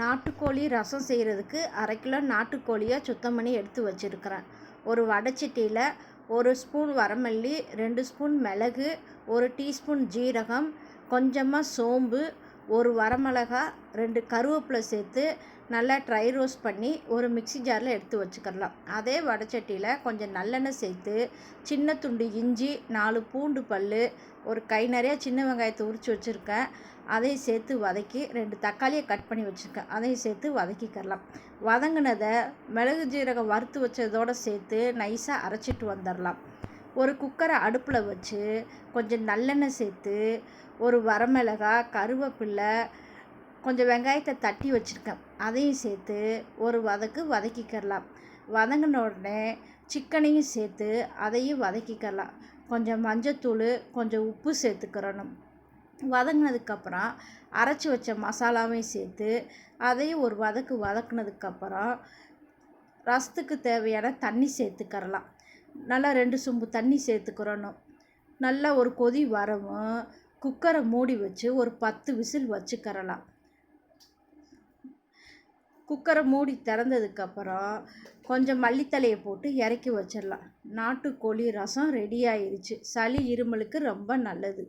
நாட்டுக்கோழி ரசம் செய்கிறதுக்கு அரை கிலோ நாட்டுக்கோழியை சுத்தம் பண்ணி எடுத்து வச்சுருக்கிறேன். ஒரு வடைச்சட்டியில் ஒரு ஸ்பூன் வரமல்லி ரெண்டு ஸ்பூன் மிளகு ஒரு டீஸ்பூன் ஜீரகம் கொஞ்சமாக சோம்பு ஒரு வரமிளகா ரெண்டு கருவேப்பிலை சேர்த்து நல்லா ட்ரை ரோஸ்ட் பண்ணி ஒரு மிக்ஸி ஜாரில் எடுத்து வச்சுக்கிடலாம் அதே வடைச்சட்டியில் கொஞ்சம் நல்லெண்ணெய் சேர்த்து சின்ன துண்டு இஞ்சி நாலு பூண்டு பல் ஒரு கை நிறையா சின்ன வெங்காயத்தை உரித்து வச்சுருக்கேன். அதையும் சேர்த்து வதக்கி ரெண்டு தக்காளியை கட் பண்ணி வச்சுருக்கேன். அதையும் சேர்த்து வதக்கிக்கிறலாம். வதங்கினதை மிளகு ஜீரகம் வறுத்து வச்சதோடு சேர்த்து நைஸாக அரைச்சிட்டு வந்துடலாம் ஒரு குக்கரை அடுப்பில் வச்சு கொஞ்சம் நல்லெண்ணெய் சேர்த்து ஒரு வரமிளகா கருவேப்பில்லை கொஞ்சம் வெங்காயத்தை தட்டி வச்சுருக்கேன். அதையும் சேர்த்து ஒரு வதக்கு வதக்கிக்கிறலாம் வதங்கின உடனே சிக்கனையும் சேர்த்து அதையும் வதக்கிக்கலாம். கொஞ்சம் மஞ்சத்தூள் கொஞ்சம் உப்பு சேர்த்துக்கிறணும். வதங்கினதுக்கப்புறம் அரைச்சி வச்ச மசாலாவையும் சேர்த்து அதையும் ஒரு வதக்கு வதக்குனதுக்கப்புறம் ரசத்துக்கு தேவையான தண்ணி சேர்த்துக்கரலாம் நல்லா ரெண்டு சொம்பு தண்ணி சேர்த்துக்கிறணும். நல்லா ஒரு கொதி வரவும் குக்கரை மூடி வச்சு ஒரு பத்து விசில் வச்சுக்கிறலாம். குக்கரை மூடி திறந்ததுக்கப்புறம் கொஞ்சம் மல்லித்தலையை போட்டு இறக்கி வச்சிடலாம். நாட்டுக்கோழி ரசம் ரெடி ஆயிடுச்சு சளி இருமலுக்கு ரொம்ப நல்லது.